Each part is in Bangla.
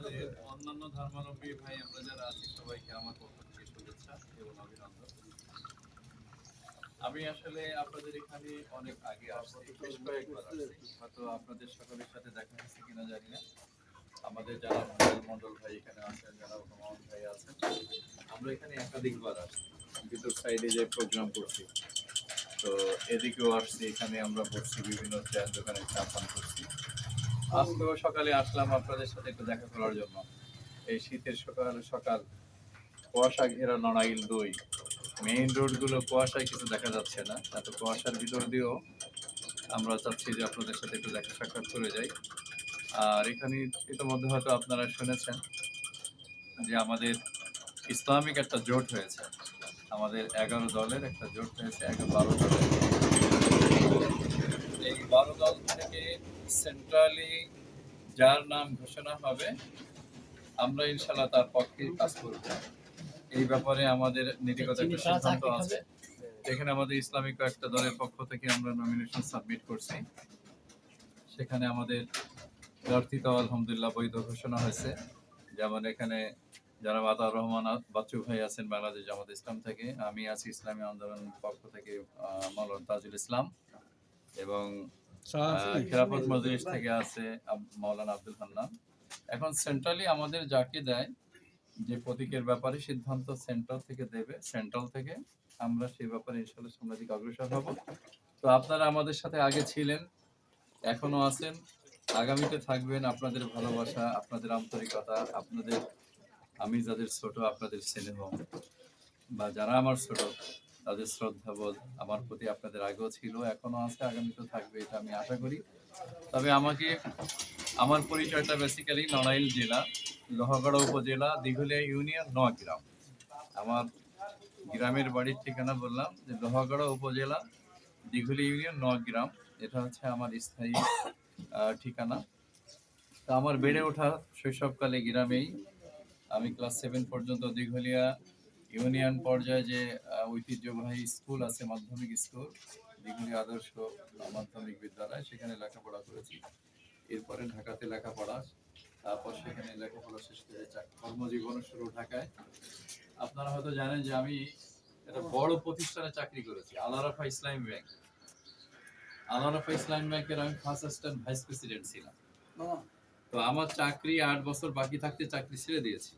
আমাদের অন্যান্য ধর্মাবলম্বী ভাই আমরা যারা আছি সবাইকে আমার পক্ষ থেকে শুভেচ্ছা এবং অভিনন্দন। আমি আসলে আপনাদের এখানে অনেক আগে আসছি বেশ কয়েকবার আসছি। হয়তো আপনাদের সকলের সাথে দেখা হয়েছে কিনা জানি না। আমাদের যারা মন্ডল মন্ডল ভাই এখানে আছেন যারা ভাই আছেন আমরা এখানে একাধিকবার আসছি। ভিতর সাইডে যে প্রোগ্রাম করছি তো এদিকেও আসছি এখানে আমরা বসছি বিভিন্ন চায়ের দোকানে চা পান করছি। আজকেও সকালে আসলাম আপনাদের সাথে একটু দেখা করার জন্য। এই শীতের সকাল সকাল কুয়াশা ঘেরা নড়াইল দই। মেইন রোডগুলো কুয়াশায় কিছু দেখা যাচ্ছে না, এত কুয়াশার ভিতর দিয়েও আমরা চাচ্ছি যে আপনাদের সাথে একটু দেখা সাক্ষাৎ করে যাই। আর এখানে ইতিমধ্যে হয়তো আপনারা শুনেছেন যে আমাদের ইসলামিক একটা জোট হয়েছে। আমাদের এগারো দলের একটা জোট হয়েছে, এগারো বারো দলের। এই বারো দল থেকে সেন্ট্রালি যার নাম ঘোষণা হবে আমরা ইনশাল্লাহ তার পক্ষে কাজ করব। এই ব্যাপারে আমাদের নীতিগত একটা সিদ্ধান্ত আছে। এখানে আমাদের ইসলামিক কয়েকটা দলের পক্ষ থেকে আমরা নমিনেশন সাবমিট করছি। সেখানে আমাদের প্রার্থিতা আলহামদুলিল্লাহ বৈধ ঘোষণা হয়েছে। যেমন এখানে যারা মাতার রহমান বাচ্চু ভাই আছেন বাংলাদেশ জামাত ইসলাম থেকে আমি আছি ইসলামী আন্দোলন পক্ষ থেকে মাওলানা তাজুল ইসলাম এবং খেলাফত মজলিস থেকে আছে মাওলানা আব্দুল এখন সেন্ট্রালি আমাদের যাকে দেয় যে প্রতীকের ব্যাপারে সিদ্ধান্ত সেন্ট্রাল থেকে দেবে সেন্ট্রাল থেকে আমরা সেই ব্যাপারে ইনশাল্লাহ অগ্রসর হব। তো আপনারা আমাদের সাথে আগে ছিলেন, এখনও আছেন, আগামীতে থাকবেন আপনাদের ভালোবাসা, আপনাদের আন্তরিকতা, আপনাদের, আমি যাদের ছোট, আপনাদের স্নেহ। বা যারা আমার ছোট তাদের শ্রদ্ধাবোধ আমার প্রতি আপনাদের আগেও ছিল, এখনও আছে আগামীতে থাকবে, এটা আমি আশা করি। তবে আমাকে, আমার পরিচয়টা বেসিক্যালি নড়াইল জেলা, লোহাগড়া উপজেলা, দীঘলিয়া ইউনিয়ন নগ্রাম আমার গ্রামের বাড়ির ঠিকানা বললাম যে লোহাগড়া উপজেলা, দিঘলি ইউনিয়ন নগ্রাম এটা হচ্ছে আমার স্থায়ী ঠিকানা। তা আমার বেড়ে ওঠা শৈশবকালে গ্রামেই আমি ক্লাস সেভেন পর্যন্ত দিঘলিয়া ইউনিয়ন পর্যায়ে যে ঐতিহ্যবাহী স্কুল আছে মাধ্যমিক স্কুল দিঘলি আদর্শ মাধ্যমিক বিদ্যালয় সেখানে লেখাপড়া করেছি। এরপরে ঢাকাতে লেখাপড়া তারপর সেখানে লেখাপড়া শেষ করে কর্মজীবন শুরু ঢাকায়। আপনারা হয়তো জানেন যে আমি একটা বড় প্রতিষ্ঠানে চাকরি করেছি আলারাফা ইসলামী ব্যাংক। আলারাফা ইসলামী ব্যাংকের আমি ফার্স্ট অ্যাসিস্ট্যান্ট ভাইস প্রেসিডেন্ট ছিলাম। তো আমার চাকরি আট বছর বাকি থাকতে চাকরি ছেড়ে দিয়েছি।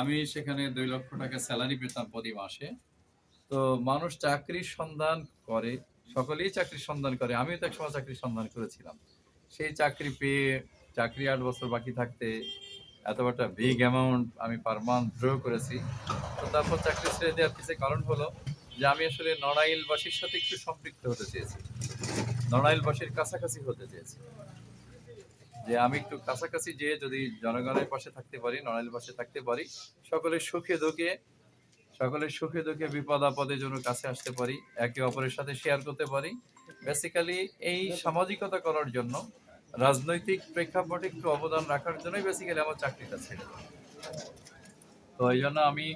আমি সেখানে দুই লক্ষ টাকা স্যালারি পেতাম প্রতি মাসে। তো মানুষ চাকরির সন্ধান করে, সকলেই চাকরির সন্ধান করে, আমিও তো একসময় চাকরির সন্ধান করেছিলাম। সেই চাকরি পেয়ে, চাকরি আট বছর বাকি থাকতে এত একটা বিগ অ্যামাউন্ট আমি পার মান্থ ড্র করেছি। তো তারপর চাকরি ছেড়ে দেওয়ার কিছু কারণ হলো যে আমি আসলে নড়াইলবাসীর সাথে একটু সম্পৃক্ত হতে চেয়েছি। নড়াইলবাসীর কাছাকাছি হতে চেয়েছি। যে আমি একটু কাছাকাছি যেয়ে যদি জনগণের পাশে থাকতে পারি নড়াইল পাশে থাকতে পারি, সকলের সুখে দুঃখে, সকলের সুখে দুঃখে, বিপদ আপদে যেন কাছে আসতে পারি, একে অপরের সাথে শেয়ার করতে পারি বেসিক্যালি এই সামাজিকতা করার জন্য, রাজনৈতিক প্রেক্ষাপটে একটু অবদান রাখার জন্যই বেসিক্যালি আমার চাকরিটা দেয়। তো এই জন্য আমি,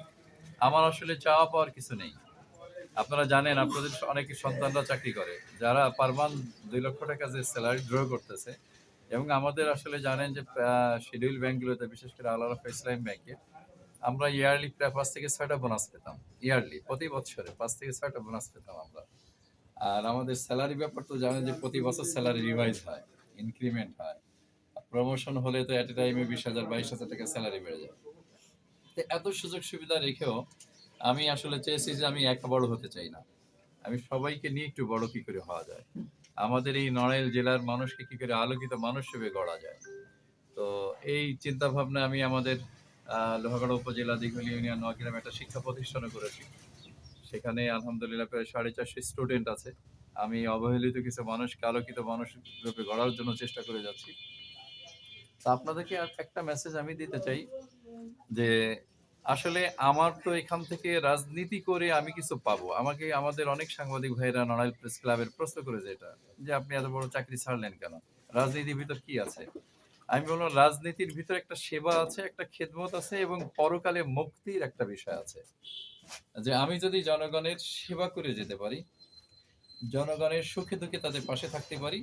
আমার আসলে চাওয়া পাওয়ার কিছু নেই আপনারা জানেন, আপনাদের অনেকে সন্তানরা চাকরি করে, যারা পারমান দুই লক্ষ টাকা যে স্যালারি ড্র করতেছে এবং আমাদের আসলে জানেন যে শিডিউল ব্যাংকগুলোতে বিশেষ করে আল্লাহ ইসলাম ব্যাংকে আমরা ইয়ারলি প্রায় পাঁচ থেকে ছয়টা বোনাস পেতাম ইয়ারলি প্রতি বছরে পাঁচ থেকে ছয়টা বোনাস পেতাম আমরা। আর আমাদের স্যালারি ব্যাপার তো জানেন যে, প্রতি বছর স্যালারি রিভাইজ হয় ইনক্রিমেন্ট হয়। প্রমোশন হলে তো এট এ টাইমে বিশ হাজার, বাইশ হাজার টাকা স্যালারি বেড়ে যায়। তো এত সুযোগ সুবিধা রেখেও আমি আসলে চেয়েছি যে, আমি একা বড় হতে চাই না। আমি সবাইকে নিয়ে একটু বড় কি করে হওয়া যায়? আমাদের এই নড়াইল জেলার মানুষকে কি করে আলোকিত মানুষ হিসেবে গড়া যায়? তো এই চিন্তা ভাবনা আমি আমাদের লোহাগড়া উপজেলা দিঘলি ইউনিয়ন নগ্রামে একটা শিক্ষা প্রতিষ্ঠানও করেছি। সেখানে আলহামদুলিল্লাহ প্রায় সাড়ে চারশো স্টুডেন্ট আছে। আমি অবহেলিত কিছু মানুষকে, আলোকিত মানুষ রূপে গড়ার জন্য চেষ্টা করে যাচ্ছি। তো আপনাদেরকে একটা মেসেজ আমি দিতে চাই যে আসলে আমার তো এখান থেকে রাজনীতি করে আমি কিছু পাবো। আমাকে, আমাদের অনেক সাংবাদিক ভাইরা নড়াইল প্রেস ক্লাবের প্রশ্ন করে যেটা যে আপনি এত বড় চাকরি ছাড়লেন কেন? রাজনীতির ভিতর কি আছে? আমি বললাম, রাজনীতির ভিতর একটা সেবা আছে, একটা খেদমত আছে এবং পরকালে মুক্তির একটা বিষয় আছে। যে আমি যদি জনগণের সেবা করে যেতে পারি, জনগণের সুখে দুঃখে তাদের পাশে থাকতে পারি,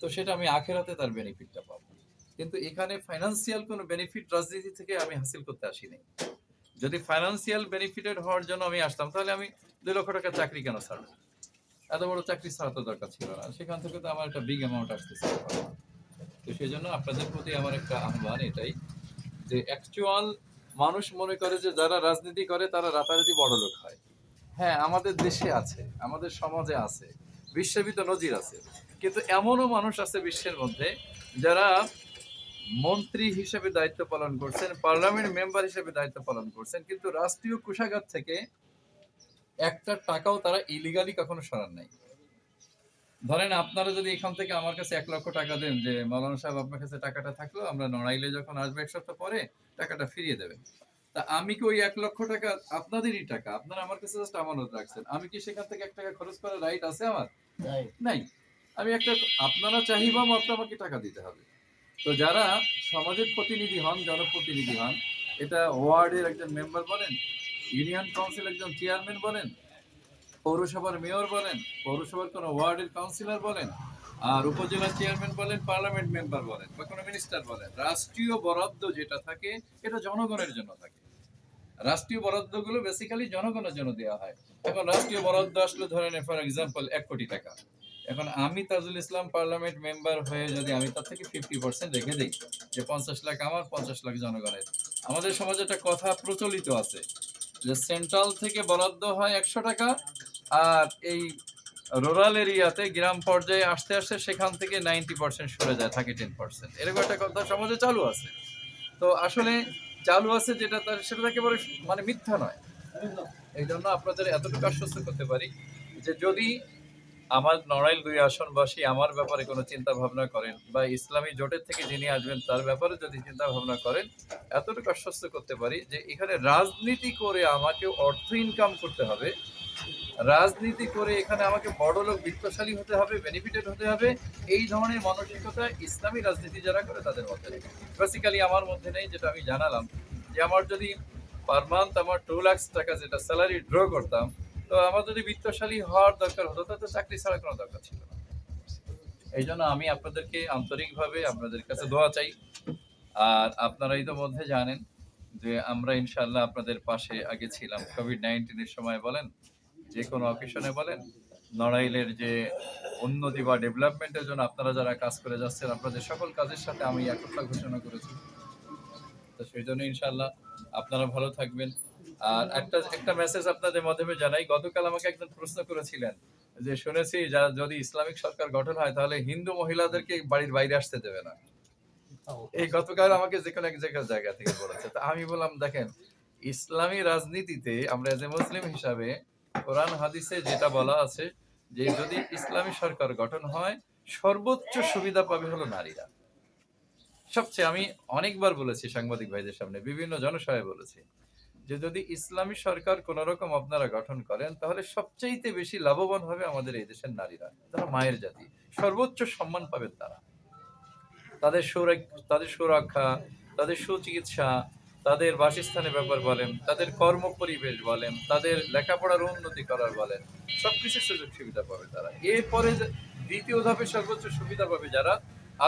তো সেটা আমি আখেরাতে তার বেনিফিটটা পাবো। কিন্তু এখানে ফাইন্যান্সিয়াল কোনো বেনিফিট রাজনীতি থেকে আমি হাসিল করতে আসিনি। যদি ফাইন্যান্সিয়াল বেনিফিটেড হওয়ার জন্য আমি আসতাম, তাহলে আমি দুই লক্ষ টাকা চাকরি কেন ছাড়বো? এত বড় চাকরি ছাড়া তো দরকার ছিল না। সেখান থেকে তো আমার একটা বিগ অ্যামাউন্ট আসতেছে। তো সেই জন্য আপনাদের প্রতি আমার একটা আহ্বান এটাই যে অ্যাকচুয়াল মানুষ মনে করে যে যারা রাজনীতি করে, তারা রাতারাতি বড় লোক হয়। হ্যাঁ আমাদের দেশে আছে, আমাদের সমাজে আছে, বিশ্বের বিশ্ববিত নজির আছে। কিন্তু এমনও মানুষ আছে বিশ্বের মধ্যে যারা মন্ত্রী হিসেবে দায়িত্ব পালন করছেন পার্লামেন্ট মেম্বার হিসেবে দায়িত্ব পালন করছেন কিন্তু রাষ্ট্রীয় কোষাগার থেকে একটা টাকাও তারা ইলিগালি কখনো সরান নাই। ধরেন আপনারা যদি এখান থেকে আমার কাছে এক লক্ষ টাকা দেন যে মৌলানা সাহেব আপনার কাছে টাকাটা থাকল আমরা নড়াইলে যখন আসবে এক সপ্তাহ পরে টাকাটা ফিরিয়ে দেবেন। তা আমি কি ওই এক লক্ষ টাকা আপনাদেরই টাকা? আপনারা আমার কাছে জাস্ট আমানত রাখছেন। আমি কি সেখান থেকে এক টাকা খরচ করার রাইট আছে আমার? নাই। আমি একটা আপনারা চাহিবা মাত্র আমাকে টাকা দিতে হবে। তো যারা সমাজের প্রতিনিধি হন, জনপ্রতিনিধি হন, এটা ওয়ার্ডের একজন মেম্বার বলেন, ইউনিয়ন কাউন্সিল একজন চেয়ারম্যান বলেন, পৌরসভার মেয়র বলেন, পৌরসভার কোনো ওয়ার্ডের কাউন্সিলর বলেন, আর উপজেলা চেয়ারম্যান বলেন, পার্লামেন্ট মেম্বার বলেন বা কোনো মিনিস্টার বলেন, রাষ্ট্রীয় বরাদ্দ যেটা থাকে, এটা জনগণের জন্য থাকে। রাষ্ট্রীয় বরাদ্দগুলো বেসিক্যালি জনগণের জন্য দেওয়া হয়। এখন রাষ্ট্রীয় বরাদ্দ আসলে ধরেন ফর এক্সাম্পল এক কোটি টাকা। এখন আমি তাজুল ইসলাম পার্লামেন্ট মেম্বার হয়ে যদি আমি তার থেকে ফিফটি পার্সেন্ট রেখে দিই, যে পঞ্চাশ লাখ আমার, পঞ্চাশ লাখ জনগণের। আমাদের সমাজে একটা কথা প্রচলিত আছে যে সেন্ট্রাল থেকে বরাদ্দ হয় একশো টাকা, আর এই রুরাল এরিয়াতে গ্রাম পর্যায়ে আসতে আসতে সেখান থেকে নাইনটি পার্সেন্ট সরে যায়, থাকে টেন পার্সেন্ট এরকম একটা কথা সমাজে চালু আছে। তো আসলে চালু আছে যেটা তার, সেটা একেবারে মানে মিথ্যা নয়। এই জন্য আপনাদের এতটুকু আশ্বস্ত করতে পারি যে যদি আমার নড়াইল দুই আসনবাসী আমার ব্যাপারে কোনো চিন্তা ভাবনা করেন বা ইসলামী জোটের থেকে যিনি আসবেন, তার ব্যাপারে যদি চিন্তা ভাবনা করেন, এতটুকু আশ্বস্ত করতে পারি যে এখানে রাজনীতি করে আমাকে অর্থ ইনকাম করতে হবে। রাজনীতি করে এখানে আমাকে বড় লোক বিত্তশালী হতে হবে বেনিফিটেড হতে হবে। এই ধরনের মানসিকতা ইসলামী রাজনীতি যারা করে, তাদের মধ্যে বেসিক্যালি আমার মধ্যে নেই, যেটা আমি জানালাম যে আমার যদি পার মান্থ আমার টু লাখস টাকা যেটা স্যালারি ড্র করতাম তো আমার যদি বিত্তশালী হওয়ার দরকার হতো, তাহলে চাকরি ছাড়া কোনো দরকার ছিল না। এই জন্য আমি আপনাদেরকে আন্তরিকভাবে আপনাদের কাছে দোয়া চাই। আর আপনারা ইতিমধ্যে জানেন যে আমরা ইনশাআল্লাহ আপনাদের পাশে আগে ছিলাম। কোভিড নাইন্টিনের সময় বলেন, যে কোনো অকেশনে বলেন, নড়াইলের যে উন্নতি বা ডেভেলপমেন্টের জন্য আপনারা যারা কাজ করে যাচ্ছেন, আপনাদের সকল কাজের সাথে আমি একতা ঘোষণা করেছি। তো সেই জন্য ইনশাআল্লাহ আপনারা ভালো থাকবেন। আর একটা একটা মেসেজ আপনাদের মাধ্যমে জানাই। গতকাল আমাকে একজন প্রশ্ন করেছিলেন যে, শুনেছি যা, যদি ইসলামিক সরকার গঠন হয়, তাহলে হিন্দু মহিলাদেরকে বাড়ির বাইরে আসতে দেবে না। এই গতকাল আমাকে যে কোনো এক জায়গার জায়গা থেকে বলেছে। তা আমি বললাম, দেখেন, ইসলামী রাজনীতিতে আমরা এজ এ মুসলিম হিসাবে কোরআন, হাদিসে যেটা বলা আছে যে, যদি ইসলামী সরকার গঠন হয়, সর্বোচ্চ সুবিধা পাবে হলো নারীরা। সবচেয়ে আমি অনেকবার বলেছি সাংবাদিক ভাইদের সামনে, বিভিন্ন জনসভায় বলেছি। যে যদি ইসলামী সরকার কোন রকম আপনারা গঠন করেন, তাহলে সবচাইতে বেশি লাভবান হবে আমাদের এই দেশের নারীরা তারা মায়ের জাতি। সর্বোচ্চ সম্মান পাবেন তারা। তাদের তাদের সুরক্ষা, তাদের সুচিকিৎসা, তাদের বাসস্থানের ব্যাপার বলেন, তাদের কর্ম পরিবেশ বলেন, তাদের লেখাপড়ার উন্নতি করার বলেন সবকিছু সুযোগ সুবিধা পাবে তারা। এরপরে দ্বিতীয় ধাপে সর্বোচ্চ সুবিধা পাবে যারা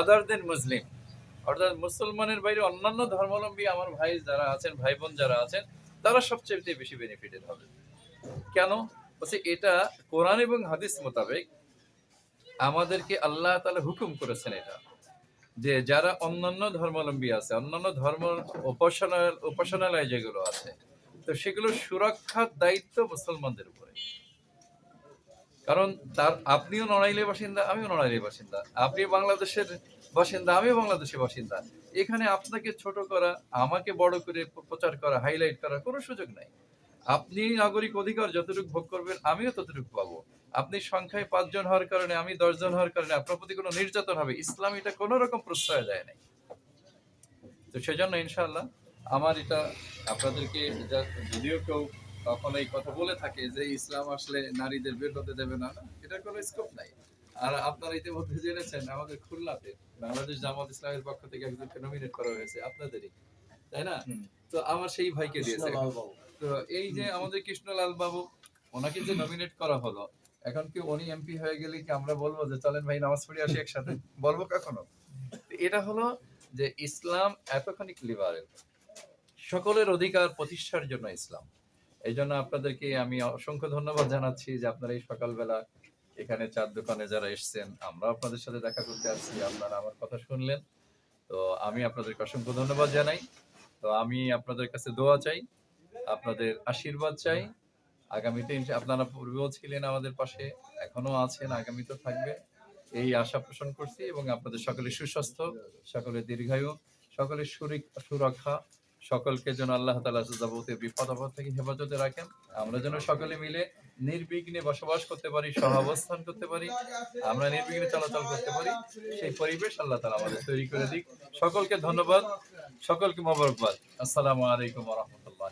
আদার দেন মুসলিম অর্থাৎ মুসলমানের বাইরে অন্যান্য ধর্মাবলম্বী আমার ভাই যারা আছেন, ভাই বোন যারা আছেন তারা সবচেয়ে বেশি বেনিফিটেড হবে। কেন? বলছে, এটা কোরআন এবং হাদিস মোতাবেক আমাদেরকে আল্লাহ তাআলা হুকুম করেছেন এটা, যে যারা অন্যান্য ধর্মাবলম্বী আছে, অন্যান্য ধর্ম উপাসনাল উপাসনালয় যেগুলো আছে, তো সেগুলো সুরক্ষার দায়িত্ব মুসলমানদের উপরে। কারণ তার, আপনিও নড়াইলের বাসিন্দা, আমিও নড়াইলের বাসিন্দা। আপনি বাংলাদেশের বাসিন্দা আমিও বাংলাদেশের বাসিন্দা। এখানে আপনাকে ছোট করা আমাকে বড় করে প্রচার করা হাইলাইট করার কোনো সুযোগ নাই। আপনি নাগরিক অধিকার যতটুকু ভোগ করবেন আমিও ততটুকু পাবো। আপনি সংখ্যায় পাঁচজন হওয়ার কারণে আমি দশজন হওয়ার কারণে আপনার প্রতি কোনো নির্যাতন হবে ইসলাম এটা কোনো রকম প্রশ্রয় দেয় নাই। তো সেজন্য ইনশাআল্লাহ আমার এটা আপনাদেরকে যদিও কেউ কখনো এই কথা বলে থাকে যে ইসলাম আসলে নারীদের বের হতে দেবে না না, এটার কোনো স্কোপ নাই। আর আপনারা ইতিমধ্যে জেনেছেন আমাদের খুলনাতে বাংলাদেশ জামাত ইসলামের পক্ষ থেকে একজনকে নমিনেট করা হয়েছে আপনাদেরই তাই না? তো আমার সেই ভাইকে দিয়েছে। তো এই যে আমাদের কৃষ্ণলাল বাবু ওনাকে যে নমিনেট করা হলো এখন কি উনি এমপি হয়ে গেলে কি আমরা বলব যে চলেন ভাই নামাজ পড়ে আসি একসাথে? বলব কখনো? এটা হলো যে ইসলাম এতখানি লিবারেল সকলের অধিকার প্রতিষ্ঠার জন্য ইসলাম। এই জন্য আপনাদেরকে আমি অসংখ্য ধন্যবাদ জানাচ্ছি যে আপনারা এই সকালবেলা এখানে চার দোকানে যারা এসেছেন, আমরা আপনাদের সাথে দেখা করতে আসছি। আপনারা আমার কথা শুনলেন। তো আমি আপনাদেরকে অসংখ্য ধন্যবাদ জানাই। তো আমি আপনাদের কাছে দোয়া চাই, আপনাদের আশীর্বাদ চাই। আগামীতে আপনারা পূর্বেও ছিলেন আমাদের পাশে এখনও আছেন, আগামীতে থাকবে। এই আশা পোষণ করছি এবং আপনাদের সকলে সুস্বাস্থ্য সকলে দীর্ঘায়ু, সকলের সুরক্ষা সকলকে যেন আল্লাহ তালা যাবতীয় বিপদ আপদ থেকে হেফাজতে রাখেন। আমরা যেন সকলে মিলে নির্বিঘ্নে বসবাস করতে পারি সহাবস্থান করতে পারি আমরা নির্বিঘ্নে চলাচল করতে পারি সেই পরিবেশ আল্লাহ তালা আমাদের তৈরি করে দিক। সকলকে ধন্যবাদ সকলকে মোবারকবাদ। আসসালামু আলাইকুম রহমতুল্লাহ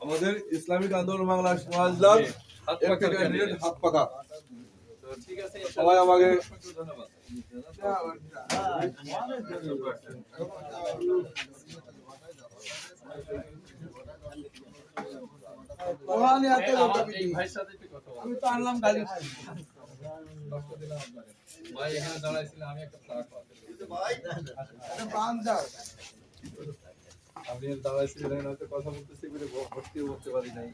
আমাদের ইসলামিক আন্দোলন বাংলা সমাজ হাত পাকা। আমি। ভাই এখানে দাঁড়াইছিলেন, আমি একটা আপনি দাঁড়াইছিলেন হয়তো কথা বলতেছি বলে বসতেও বলতে পারি নাই